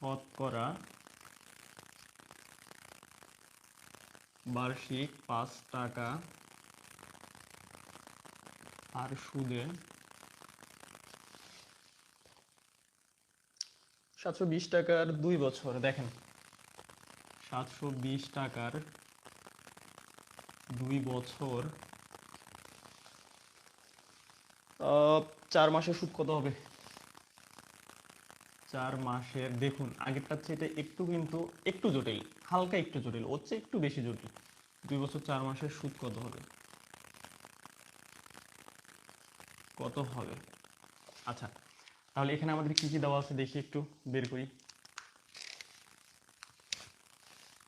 শতকরা বার্ষিক পাঁচ টাকা আর সুদে সাতশো বিশ টাকার দুই বছর দেখেন। সাতশো বিশ টাকার দুই বছর। চার মাসে সুদ কত হবে? চার মাসের, দেখুন, আগেরটার চেয়ে একটু কিন্তু, একটু জটিল, হালকা একটু জটিল, ওর চেয়ে একটু বেশি জটিল। দুই বছর চার মাসের সুদ কত হবে? কত হবে? আচ্ছা তাহলে এখানে আমাদের কি কি দেওয়া আছে দেখি একটু, বের করি।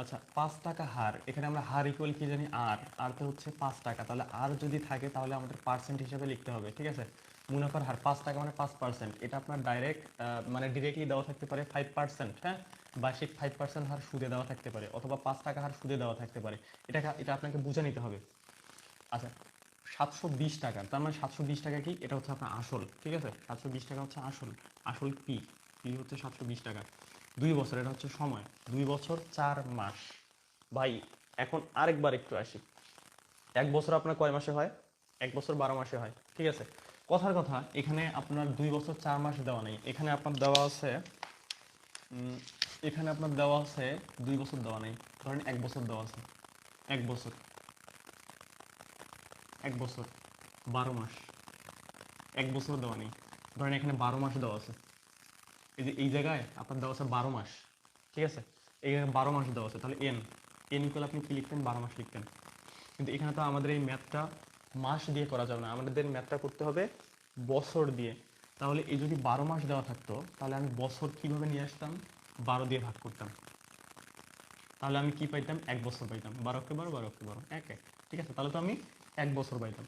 আচ্ছা পাঁচ টাকা হার, এখানে আমরা হার ইকুয়াল কি জানি? আর আর তো হচ্ছে পাঁচ টাকা, তাহলে আর যদি থাকে তাহলে আমাদের পার্সেন্ট হিসাবে লিখতে হবে, ঠিক আছে? মুনাফার হার পাঁচ টাকা মানে পাঁচ পার্সেন্ট এটা আপনার ডাইরেক্ট মানে ডিরেক্টলি দেওয়া থাকতে পারে ফাইভ পার্সেন্ট হ্যাঁ? বার্ষিক ফাইভ পার্সেন্ট হার সুদে দেওয়া থাকতে পারে অথবা পাঁচ টাকা হার সুদে দেওয়া থাকতে পারে। এটা এটা আপনাকে বুঝে নিতে হবে। আচ্ছা সাতশো বিশ টাকা, তার মানে সাতশো বিশ টাকা কি? এটা হচ্ছে আপনার আসল, ঠিক আছে? সাতশো বিশ টাকা হচ্ছে আসল। আসল পি পি হচ্ছে সাতশো বিশ টাকা? দুই বছর, এটা হচ্ছে সময়। দুই বছর, চার মাস। ভাই, এখন আরেকবার একটু আসি। এক বছর আপনার কয় মাসে হয়? এক বছর বারো মাসে হয়, ঠিক আছে? কথার কথা, এখানে আপনার দুই বছর চার মাস দেওয়া নেই। এখানে আপনার দেওয়া আছে এখানে আপনার দেওয়া আছে দুই বছর দেওয়া নেই। ধরেন এক বছর দেওয়া আছে। এক বছর। এক বছর। বারো মাস। এক বছর দেওয়া নেই। ধরেন এখানে বারো মাস দেওয়া আছে। এই যে, এই জায়গায় আপনার দেওয়া আছে বারো মাস। ঠিক আছে? জায়গায় বারো মাস দেওয়া আছে। তাহলে এন এন ইকুয়াল আপনি কি লিখতেন? বারো মাস লিখতেন। কিন্তু এখানে তো আমাদের এই ম্যাথটা মাস দিয়ে করা যাবে না। আমাদের ম্যাথটা করতে হবে বছর দিয়ে। তাহলে এই যদি বারো মাস দেওয়া থাকতো, তাহলে আমি বছর কীভাবে নিয়ে আসতাম? বারো দিয়ে ভাগ করতাম। তাহলে আমি কি পাইতাম? এক বছর পাইতাম। বারো কে বারো বারো কে বারো, এক এক। ঠিক আছে? তাহলে তো আমি এক বছর পাইতাম।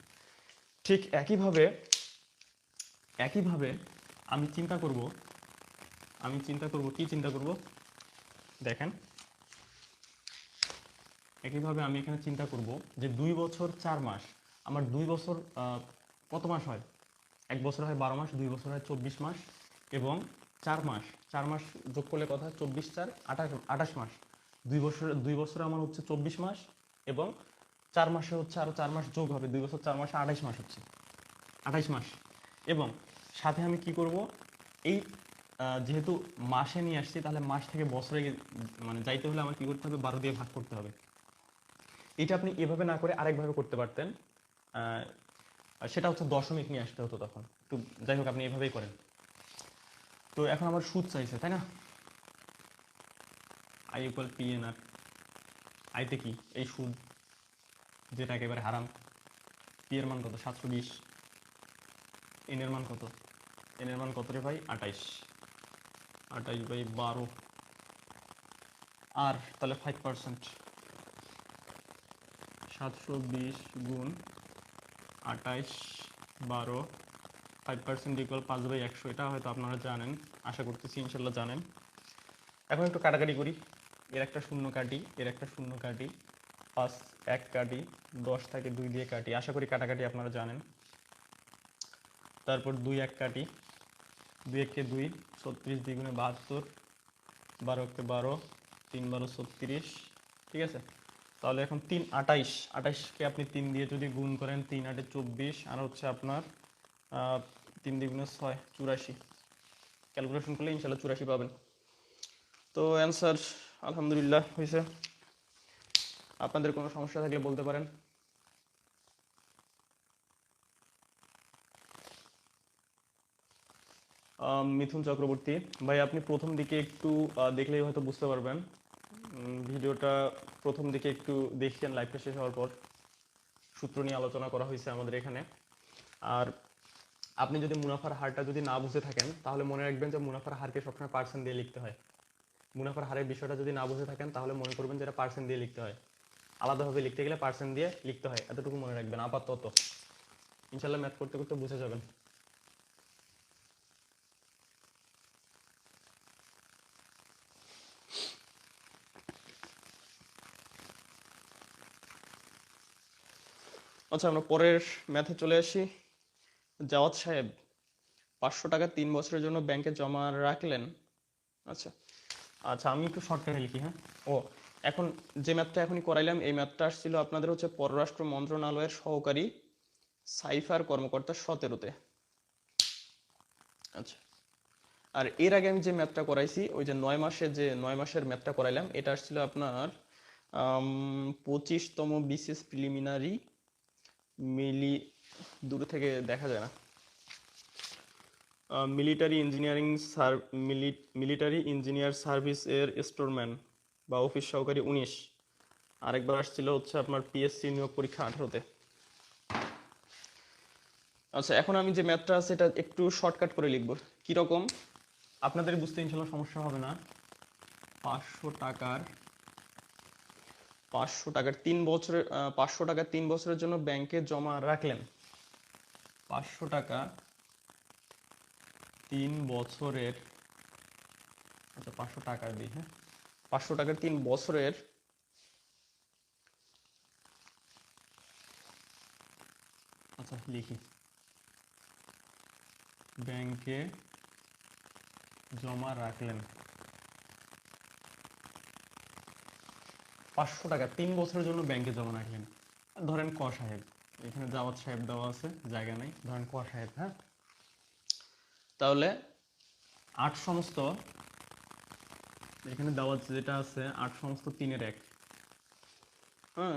ঠিক একইভাবে একইভাবে আমি চিন্তা করব, আমি চিন্তা করব, কি চিন্তা করব? দেখেন। একইভাবে আমি এখানে চিন্তা করব যে দুই বছর চার মাস আমার দুই বছর কত মাস হয়? এক বছর হয় বারো মাস, দুই বছর হয় চব্বিশ মাস এবং চার মাস। চার মাস যোগ করলে কথা চব্বিশ চার আঠাশ আঠাশ মাস। দুই বছর, দুই বছরে আমার হচ্ছে চব্বিশ মাস এবং চার মাসে হচ্ছে আরও চার মাস যোগ হবে। দুই বছর, চার মাসে আঠাশ মাস হচ্ছে। আঠাইশ মাস। এবং সাথে আমি কি করব? এই যেহেতু মাসে নিয়ে আসছি, তাহলে মাস থেকে বছরে মানে যাইতে হলে আমার কি করতে হবে? বারো দিয়ে ভাগ করতে হবে। এটা আপনি এভাবে না করে আরেকভাবে করতে পারতেন। সেটা হচ্ছে দশমিক নিয়ে আসতে হতো তখন। তো যাই হোক, আপনি এভাবেই করেন। তো এখন আমার সুদ চাইছে, তাই না? I equal P N R আইতে কি? এই সুদ, যেটা একেবারে হারাম। পি এর মান কত? সাতশো বিশ। এন এর মান কত? এন এর মান কত রে ভাই? আঠাইশ। আঠাইশ বাই বারো। আর তাহলে ফাইভ পার্সেন্ট সাতশো বিশ গুণ আঠাইশ, বারো ফাইভ পার্সেন্ট ইকুয়াল পাঁচ বাই একশো, এটা হয়তো আপনারা জানেন, আশা করতেছি ইনশাল্লাহ জানেন। এখন একটু কাটাকাটি করি। এর একটা শূন্য কাটি, এর একটা শূন্য কাটি, পাঁচ, এক কাটি, দশ থেকে দুই দিয়ে কাটি, আশা করি কাটাকাটি আপনারা জানেন। তারপর দুই এক কাটি, দুই একে দুই, ছত্রিশ দ্বিগুণে বাহাত্তর, বারো একে বারো, তিন বারো ছত্রিশ, ঠিক আছে? তাহলে এখন তিন আটাইশ আটাইশকে আপনি তিন দিয়ে যদি গুণ করেন তিন আটে চব্বিশ, আর হচ্ছে আপনার তিন দ্বিগুণে ছয়, চুরাশি। ক্যালকুলেশন করলে ইনশাল্লাহ চুরাশি পাবেন। তো অ্যান্সার আলহামদুলিল্লাহ হয়েছে। আপনাদের কোনো সমস্যা থাকলে বলতে পারেন। মিথুন চক্রবর্তী, ভাই আপনি প্রথম দিকে একটু দেখলেই হয়তো বুঝতে পারবেন। ভিডিওটা প্রথম দিকে একটু দেখছেন লাইভটা শেষ হওয়ার পর সূত্র নিয়ে আলোচনা করা হয়েছে আমাদের এখানে। আর আপনি যদি মুনাফার হারটা যদি না বুঝে থাকেন, তাহলে মনে রাখবেন যে মুনাফার হারকে সবসময় পার্সেন্ট দিয়ে লিখতে হয়। মুনাফার হারের বিষয়টা যদি না বুঝে থাকেন, তাহলে মনে করবেন যে এটা পার্সেন্ট দিয়ে লিখতে হয়। আলাদাভাবে লিখতে গেলে পার্সেন্ট দিয়ে লিখতে হয়। এতটুকু মনে রাখবেন, আপাতত। ইনশাল্লাহ ম্যাথ করতে করতে বুঝে যাবেন। আচ্ছা আমরা পরের ম্যাথে চলে আসি। জাওয়াত সাহেব পাঁচশো টাকা তিন বছরের জন্য ব্যাংকে জমা রাখলেন। আচ্ছা আচ্ছা আমি একটু শর্টকাটে লিখি হ্যাঁ? ও এখন যে ম্যাথটা এখনই করাইলাম এই ম্যাথটা আসছিল আপনাদের হচ্ছে পররাষ্ট্র মন্ত্রণালয়ের সহকারী সাইফার কর্মকর্তা সতেরোতে। আচ্ছা আর এর আগে আমি যে ম্যাথটা করাইছি ওই যে নয় মাসের যে নয় মাসের ম্যাথটা করাইলাম এটা আসছিল আপনার পঁচিশতম বিসিএস প্রিলিমিনারি মিলি, দূর থেকে দেখা যায় না। Military engineering military engineer service এর স্টোরম্যান বা অফিস সহকারী উনিশ। আরেকবার আসছিল হচ্ছে আপনার পিএসসি নিয়োগ পরীক্ষা আঠারোতে। আচ্ছা এখন আমি যে ম্যাথটা আছে এটা একটু শর্টকাট করে লিখব। কীরকম? আপনাদের বুঝতে ইনশাল্লাহ সমস্যা হবে না। পাঁচশো টাকার পাঁচশো টাকার তিন বছরের পাঁচশো টাকা তিন বছরের জন্য ব্যাংকে জমা রাখলেন। পাঁচশো টাকা তিন বছরের আচ্ছা পাঁচশো টাকা দিই হ্যাঁ? পাঁচশো টাকার তিন বছরের আচ্ছা লিখি। ব্যাংকে জমা রাখলেন। পাঁচশো টাকা, তিন বছরের জন্য ব্যাংকে জমা রাখলেন ধরেন ক সাহেব, এখানে জাওয়াত সাহেব দেওয়া আছে, জায়গা নেই, ধরেন ক সাহেব হ্যাঁ? তাহলে আট সমস্ত, এখানে দেওয়া যেটা আছে, আট সমস্ত তিনের এক। হ্যাঁ?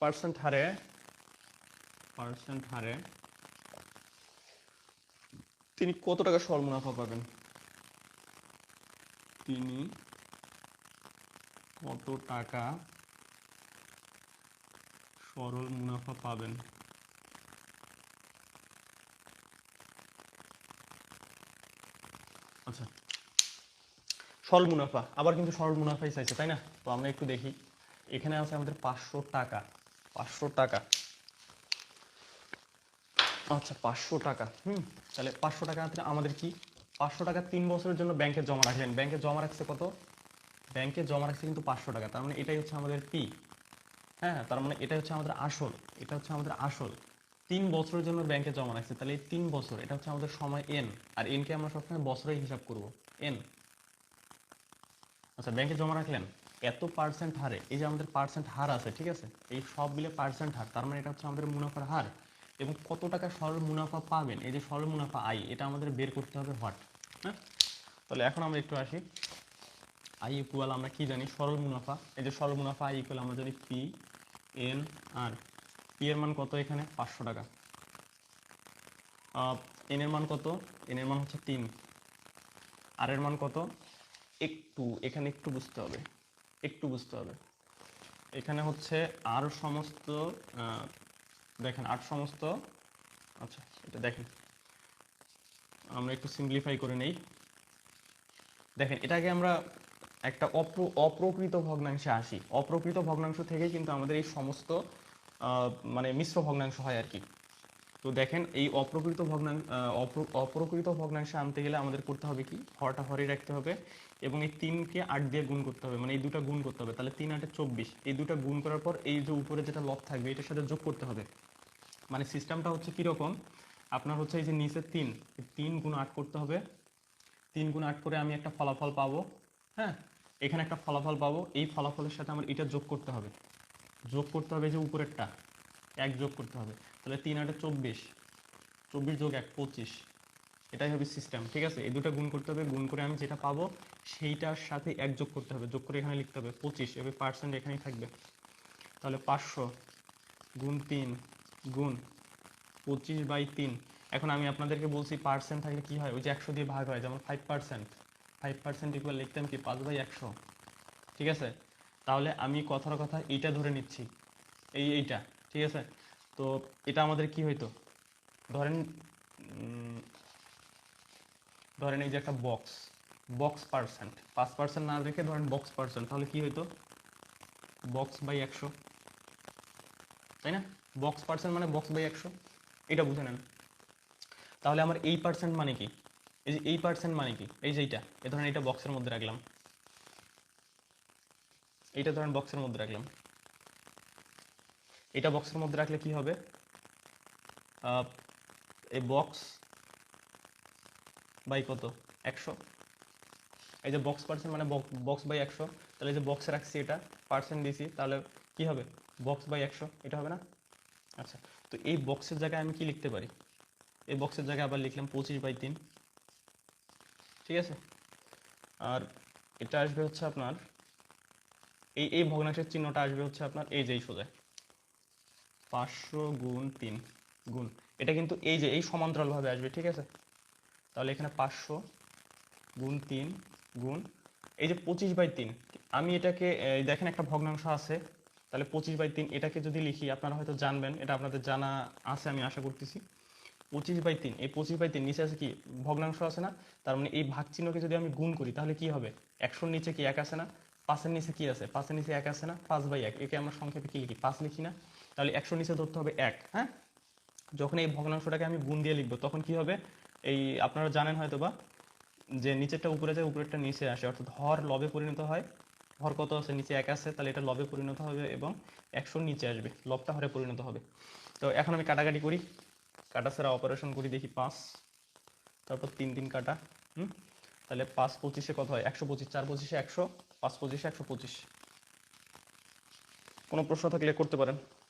পার্সেন্ট হারে পার্সেন্ট হারে তিনি কত টাকা সরল মুনাফা পাবেন? তিনি কত টাকা সরল মুনাফা পাবেন? আচ্ছা সরল মুনাফা, আবার কিন্তু সরল মুনাফাই চাইছে, তাই না? তো আমরা একটু দেখি। এখানে আছে আমাদের পাঁচশো টাকা পাঁচশো টাকা। আচ্ছা পাঁচশো টাকা, হুম, তাহলে পাঁচশো টাকা আমাদের কি? পাঁচশো টাকা তিন বছরের জন্য ব্যাংকে জমা রাখলেন। ব্যাংকে জমা রাখছে কত? ব্যাংকে জমা রাখছে কিন্তু পাঁচশো টাকা, তার মানে এটাই হচ্ছে আমাদের পি হ্যাঁ তার মানে এটা হচ্ছে আমাদের আসল, এটা হচ্ছে আমাদের আসল। তিন বছরের জন্য ব্যাংকে জমা রাখছে, তাহলে এই তিন বছর, এটা হচ্ছে আমাদের সময় এন আর এনকে আমরা সবসময় বছরে হিসাব করব এন আচ্ছা ব্যাংকে জমা রাখলেন, এত পার্সেন্ট হারে, এই যে আমাদের পার্সেন্ট হার আছে, ঠিক আছে? এই সব মিলে পার্সেন্ট হার, তার মানে এটা হচ্ছে আমাদের মুনাফার হার, এবং কত টাকা সরল মুনাফা পাবেন, এই যে সরল মুনাফা আই এটা আমাদের বের করতে হবে হোয়াট হ্যাঁ? তাহলে এখন আমরা একটু আসি। আই ইকুয়াল আমরা কি জানি? সরল মুনাফা। এই যে সরল মুনাফা, আই ইকুয়াল আমরা জানি পি এন আর পি এর মান কত এখানে? পাঁচশো টাকা। এন এর মান কত? এন এর মান হচ্ছে তিন। আর এর মান কত? একটু, এখানে একটু বুঝতে হবে। একটু বুঝতে হবে। এখানে হচ্ছে আর সমস্ত দেখেন আট সমস্ত আচ্ছা এটা দেখেন। আমরা একটু সিম্পলিফাই করে নেই। দেখেন, এটাকে আমরা একটা অপ্র, অপ্রকৃত ভগ্নাংশে আসি। অপ্রকৃত ভগ্নাংশ থেকে কিন্তু আমাদের এই সমস্ত মানে মিশ্র ভগ্নাংশ হয় আর কি। তো দেখেন, এই অপ্রকৃত ভগ্নাংশ অপ্রকৃত ভগ্নাংশে আনতে গেলে আমাদের করতে হবে কি? হরটা হরে রাখতে হবে এবং এই তিনকে আট দিয়ে গুণ করতে হবে। মানে এই দুটো গুণ করতে হবে। তাহলে তিন আটে চব্বিশ। এই দুটো গুণ করার পর এই যে উপরে যেটা লব থাকবে, এটার সাথে যোগ করতে হবে। মানে সিস্টেমটা হচ্ছে কীরকম? আপনার হচ্ছে এই যে নিচে তিন তিন গুণ আট করতে হবে। তিন গুণ আট করে আমি একটা ফলাফল পাবো। হ্যাঁ এখানে একটা ফলাফল পাবো। এই ফলাফলের সাথে আমার এটা যোগ করতে হবে। যোগ করতে হবে যে উপরেরটা, এক যোগ করতে হবে। তাহলে তিন আটে চব্বিশ চব্বিশ যোগ এক, পঁচিশ। এটাই হবে সিস্টেম ঠিক আছে? এই দুটো গুণ করতে হবে, গুণ করে আমি যেটা পাবো, সেইটার সাথে এক যোগ করতে হবে। যোগ করে এখানে লিখতে হবে পঁচিশ এবার পার্সেন্ট এখানেই থাকবে। তাহলে পাঁচশো গুণ তিন, গুণ পঁচিশ বাই তিন। এখন আমি আপনাদেরকে বলছি পার্সেন্ট থাকলে কি হয়? ওই যে একশো দিয়ে ভাগ হয়, যেমন five percent five percent equal লিখতাম কি পাঁচ বাই একশো। ঠিক আছে? তাহলে আমি কথার কথা এইটা ধরে নিচ্ছি। এই এইটা, ঠিক আছে? তো এটা আমাদের কি হইতো? ধরেন ধরেন এই যে একটা বক্স বক্স পার্সেন্ট পাঁচ পার্সেন্ট না রেখে ধরেন বক্স পার্সেন্ট তাহলে কি হইতো? বক্স বাই একশো। তাই না? বক্স পার্সেন্ট মানে বক্স বাই একশো। এটা বুঝে নেন। তাহলে আমার এই পার্সেন্ট মানে কি? এই যে এই পার্সেন্ট মানে কি? এই যে এইটা, এ ধরেন এটা বক্সের মধ্যে রাখলাম। এইটা ধরেন বক্সের মধ্যে রাখলাম। এটা বক্সের মধ্যে রাখলে কি হবে? এই বক্স বাই কত? একশো। এই যে বক্স পার্সেন্ট মানে বক্স বাই একশো। তাহলে এই যে বক্সে রাখছি এটা পার্সেন্ট দিছি তাহলে কি হবে? বক্স বাই একশো, এটা হবে না? আচ্ছা তো এই বক্সের জায়গায় আমি কি লিখতে পারি? এই বক্সের জায়গায় আবার লিখলাম পঁচিশ বাই তিন। ঠিক আছে? আর এটা আসবে হচ্ছে আপনার, এই এই ভগ্নাংশের চিহ্নটা আসবে হচ্ছে আপনার এই যে এই সোজায়। পাঁচশো গুণ তিন, গুণ। এটা কিন্তু এই যে, এই সমান্তরালভাবে আসবে, ঠিক আছে? তাহলে এখানে পাঁচশো গুণ তিন, গুণ, এই যে পঁচিশ বাই তিন। আমি এটাকে দেখেন একটা ভগ্নাংশ আছে, তাহলে পঁচিশ বাই তিন, এটাকে যদি লিখি, আপনারা হয়তো জানবেন, এটা আপনাদের জানা আছে, আমি আশা করতেছি। পঁচিশ বাই তিন। এই পঁচিশ বাই তিন নিচে আছে কি? ভগ্নাংশ আছে না? তার মানে এই ভাগ চিহ্নকে যদি আমি গুণ করি, তাহলে কি হবে? একশোর নিচে কি এক আছে না? পাঁচের নিচে কি আছে? পাঁচের নিচে এক আছে না? পাঁচ বাই এক। একে আমরা সংক্ষেপে কি লিখি? পাঁচ লিখি না? তাহলে একশোর নিচে ধরতে হবে এক হ্যাঁ? যখন এই ভগ্নাংশটাকে আমি গুণ দিয়ে লিখব, তখন কি হবে? এই আপনারা জানেন হয়তো বা যে নিচেরটা উপরে যায়, উপরেরটা নিচে আসে। অর্থাৎ হর লবে পরিণত হয়। হর কত আছে? নিচে এক আছে। তাহলে এটা লবে পরিণত হবে এবং একশোর নিচে আসবে। লবটা হরে পরিণত হবে। তো এখন আমি কাটাকাটি করি। কাটা ছাড়া অপারেশন করি দেখি পাঁচ, তারপর তিন তিন কাটা, হুম? তাহলে পাঁচ পঁচিশে কত হয়? একশো পঁচিশ, চার পঁচিশে একশো, পাঁচ পঁচিশে একশো পঁচিশ। কোনো প্রশ্ন থাকলে করতে পারেন।